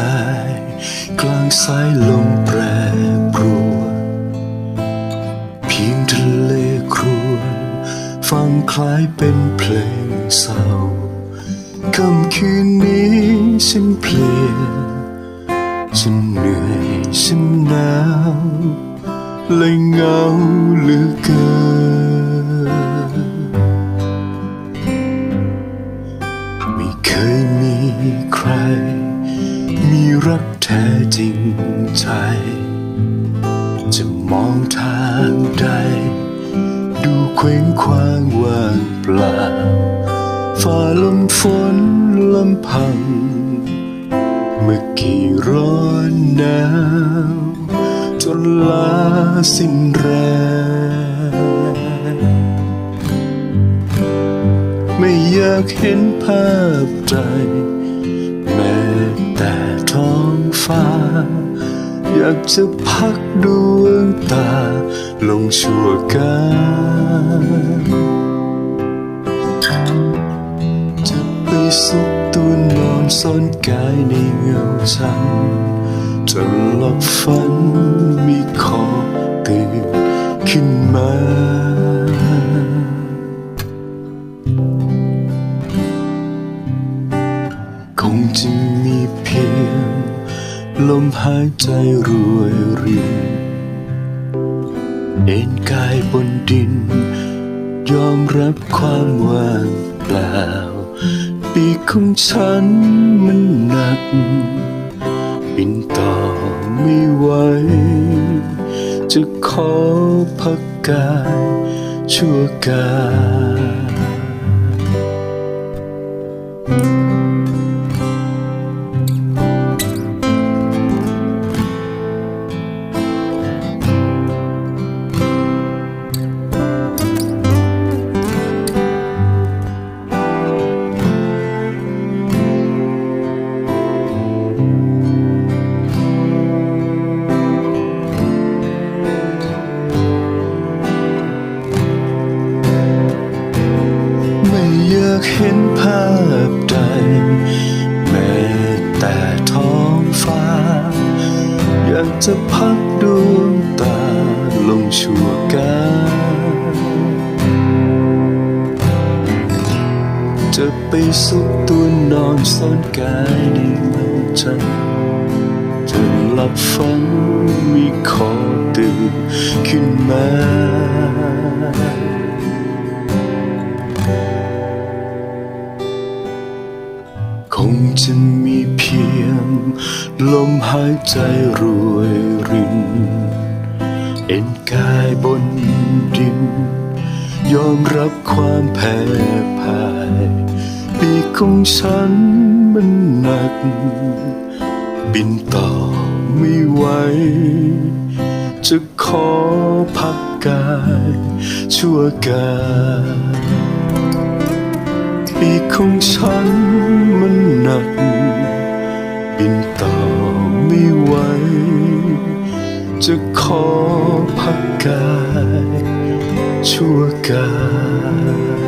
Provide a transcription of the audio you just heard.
ายกลางสายลมแปรปรวนเพียงทะเลครวญฟังคล้ายเป็นเพลงเศร้าค่ำคืนนี้ฉันเพลียฉันเหนื่อยฉันหนาวและเหงาเหลือเกิน ท้จริงใจ จะมองทางใด ดูเคว้งคว้างว่างเปล่าฝ่าลมฝนลำพัง เมื่อกี่ร้อนหนาวจนลาสิ้นแรงไม่อยากเห็นภาพใจแม่ ฟ้า อยากจะพักดวงตา ลงชั่วการจะไปสุดตัวนอนซ่อนกายในเงาฉันจนหลับฝันมีขอตื่นขึ้นมาคงจะมีเพียง ลมหายใจรวยรินเอ็นกายบนดิน ยอมรับความว่างเปล่า ปีกของฉันมันหนัก บินต่อไม่ไหว จะขอพักกายชั่วการ อกเห็นภาพใดแม้แต่ท้องฟ้า อยากจะพักดวงตาลงชั่วกาจะไปสุดตัวนอนซ่อนกายในเงาจันจนหลับฝันมีขอตื่นขึ้นมา คงจะมีเพียง ลมหายใจรวยริน เอ็นกายบนดิน ยอมรับความแพ้พ่ายปีกของฉันมันหนัก บินต่อไม่ไหว จะขอพักกายชั่วการปีกของฉัน มันหนัก บินต่อไม่ไหว จะขอพักกายชั่วการ